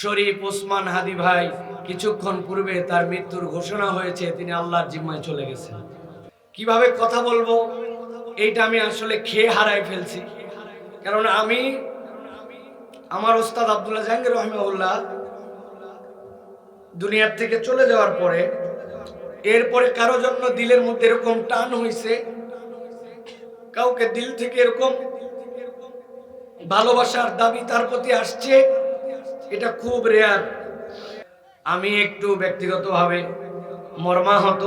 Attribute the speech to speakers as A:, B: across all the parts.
A: শরীফ ওসমান হাদি ভাই কিছুক্ষণ পূর্বে তার মৃত্যুর ঘোষণা হয়েছে, তিনি আল্লাহর জিম্মায় চলে গেছেন। কীভাবে কথা বলব? এইটা আমি আসলে খেয়ে হারাই ফেলছি। কারণ আমি, আমার ওস্তাদ আব্দুল্লাহ জাহাঙ্গীর রহমাউল্লাহ দুনিয়ার থেকে চলে যাওয়ার পরে, এরপরে কারও জন্য দিলের মধ্যে এরকম টান হইছে, কাউকে দিল থেকে এরকম ভালোবাসার দাবি তার প্রতি আসছে এটা খুব রেয়ার আমি একটু ব্যক্তিগতভাবে মর্মাহত।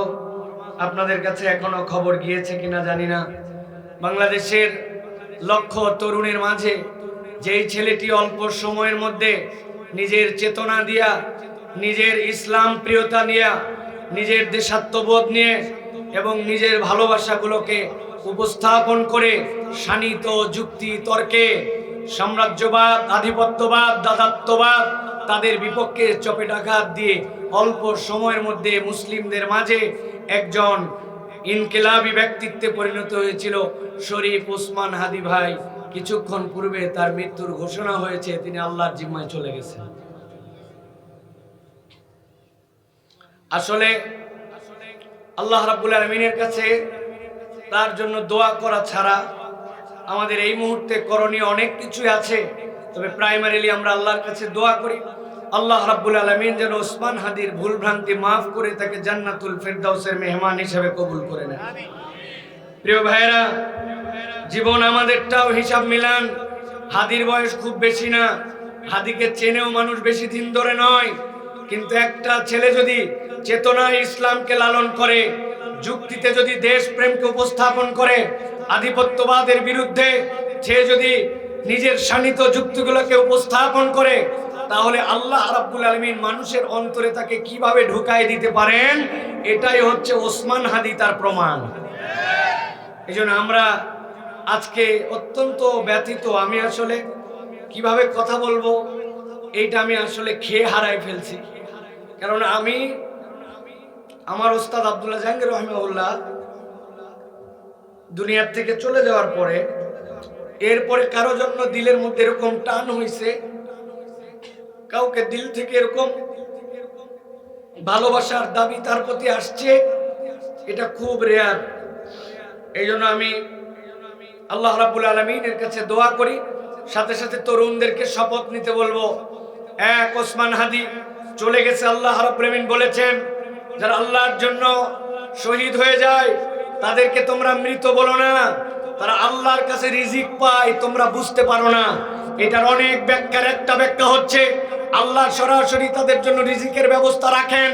A: আপনাদের কাছে এখনও খবর গিয়েছে কিনা জানি না। বাংলাদেশের লক্ষ তরুণের মাঝে যেই ছেলেটি অল্প সময়ের মধ্যে নিজের চেতনা দিয়া, নিজের ইসলাম প্রিয়তা নিয়ে, নিজের দেশাত্মবোধ নিয়ে এবং নিজের ভালোবাসাগুলোকে উপস্থাপন করে শানিত যুক্তি তর্কে সাম্রাজ্যবাদ, আধিপত্যবাদ দাদাত্ববাদ তাদের বিপক্ষে চপেটাঘাত দিয়ে অল্প সময়ের মধ্যে মুসলিমদের মাঝে একজন ইনকিলাবি ব্যক্তিত্বে পরিণত হয়েছিল শরীফ ওসমান হাদি ভাই। কিছুক্ষণ পূর্বে তার মৃত্যুর ঘোষণা হয়েছে, তিনি আল্লাহর জিম্মায় চলে গেছেন। আসলে আল্লাহ রাব্বুল আলমিনের কাছে তার জন্য দোয়া করা ছাড়া আমাদের এই মুহূর্তে করণীয় অনেক কিছুই আছে, তবে প্রাইমারিলি আমরা আল্লাহর কাছে দোয়া করি। আল্লাহ রাব্বুল আলমিন যেন ওসমান হাদির ভুল ভ্রান্তি মাফ করে তাকে জান্নাতুল ফেরদাউসের মেহমান হিসেবে কবুল করে নেন। প্রিয় ভাইরা জীবন আমাদেরটাও হিসাব মিলান। হাদির বয়স খুব বেশি না, হাদিকে চেনেও মানুষ বেশি দিন ধরে নয়। কিন্তু একটা ছেলে যদি চেতনায় ইসলামকে লালন করে, যুক্তিতে যদি দেশ প্রেমকে উপস্থাপন করে আধিপত্যবাদের বিরুদ্ধে সে যদি নিজের শানিত যুক্তিগুলোকে উপস্থাপন করে, তাহলে আল্লাহ রাব্বুল আলমিন মানুষের অন্তরে তাকে কীভাবে ঢুকায় দিতে পারেন, এটাই হচ্ছে ওসমান হাদি তার প্রমাণ। এই আমরা আজকে অত্যন্ত ব্যথিত, আমি আসলে কীভাবে কথা বলব, এইটা আমি আসলে খেয়ে হারাই ফেলছি। কারণ আমি, আমার ওস্তাদ আব্দুল্লাহ জাহাঙ্গীর রহমাউল্লাহ দুনিয়ার থেকে চলে যাওয়ার পরে, এরপরে কারও জন্য দিলের মধ্যে এরকম টান হইছে, কাউকে দিল থেকে এরকম ভালোবাসার দাবি তার প্রতি আসছে, এটা খুব রেয়ার এই জন্য আমি আল্লাহ রাবুল আলমিনের কাছে দোয়া করি, সাথে সাথে তরুণদেরকে শপথ নিতে বলব। এক ওসমান হাদি চলে গেছে, আল্লাহ রাবুল আলমিন বলেছেন, যারা আল্লাহর জন্য শহীদ হয়ে যায় তাদেরকে তোমরা মৃত বলো না। তারা আল্লাহর কাছে রিজিক পায়, তোমরা বুঝতে পারো না। এটার অনেক ব্যাখ্যার একটা ব্যাখ্যা হচ্ছে, আল্লাহ সরাসরি তাদের জন্য রিজিকের ব্যবস্থা রাখেন,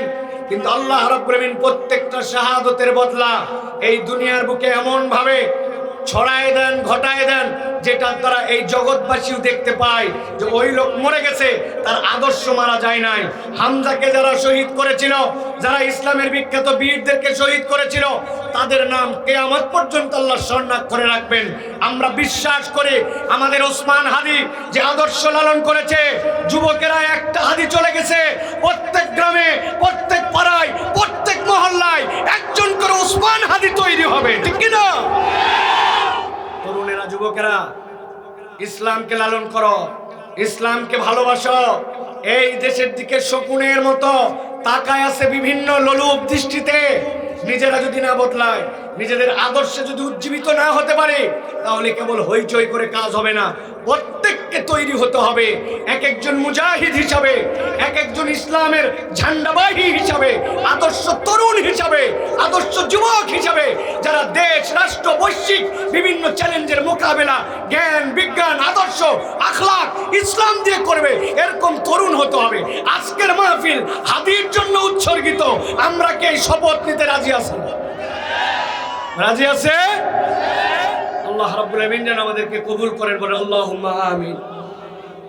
A: কিন্তু আল্লাহ রাব্বুল প্রত্যেকটা শাহাদতের বদলা এই দুনিয়ার বুকে এমন ভাবে ছড়ায় দেন, ঘটায় দেন, যেটা তারা এই জগৎবাসীও দেখতে পায় যে ওই লোক মরে গেছে, তার আদর্শ মারা যায় নাই। হামজাকে যারা শহীদ করেছিল, যারা ইসলামের বিখ্যাত বীরদেরকে শহীদ করেছিল, তাদের নাম কেয়ামত পর্যন্ত আল্লাহ স্বর্ণাক্ষরে রাখবেন। আমরা বিশ্বাস করে আমাদের ওসমান হাদি যে আদর্শ লালন করেছে, যুবকেরা একটা হাদি চলে গেছে, প্রত্যেক গ্রামে, প্রত্যেক পাড়ায়, প্রত্যেক মহল্লায় একজন করে ওসমান হাদি তৈরি হবে, ঠিক কিনা? যুবকেরা, ইসলামকে লালন করো, ইসলামকে ভালোবাসো। এই দেশের দিকে শকুনের মতো তাকায় আছে বিভিন্ন লোলুপ দৃষ্টিতে। নিজেরা যদি না বদলায়, নিজেদের আদর্শে যদি উজ্জীবিত না হতে পারে, তাহলে কেবল হইচই করে কাজ হবে না। প্রত্যেককে তৈরি হতে হবে এক একজন মুজাহিদ হিসাবে, এক একজন ইসলামের ঝান্ডাবাহী হিসাবে, আদর্শ তরুণ হিসাবে, আদর্শ যুবক রাষ্ট্র বিভিন্ন চ্যালেঞ্জের মোকাবেলা, জ্ঞান, বিজ্ঞান, আদর্শ আখলাক ইসলাম দিয়ে করবে, এরকম তরুণ হতে হবে। আজকের মাহফিল হাদির জন্য উৎসর্গিত। আমরা কে শপথ নিতে রাজি আছি? রাজি আছে? আল্লাহ রাব্বুল আমাদেরকে কবুল করেন বলে আল্লাহ আমিন।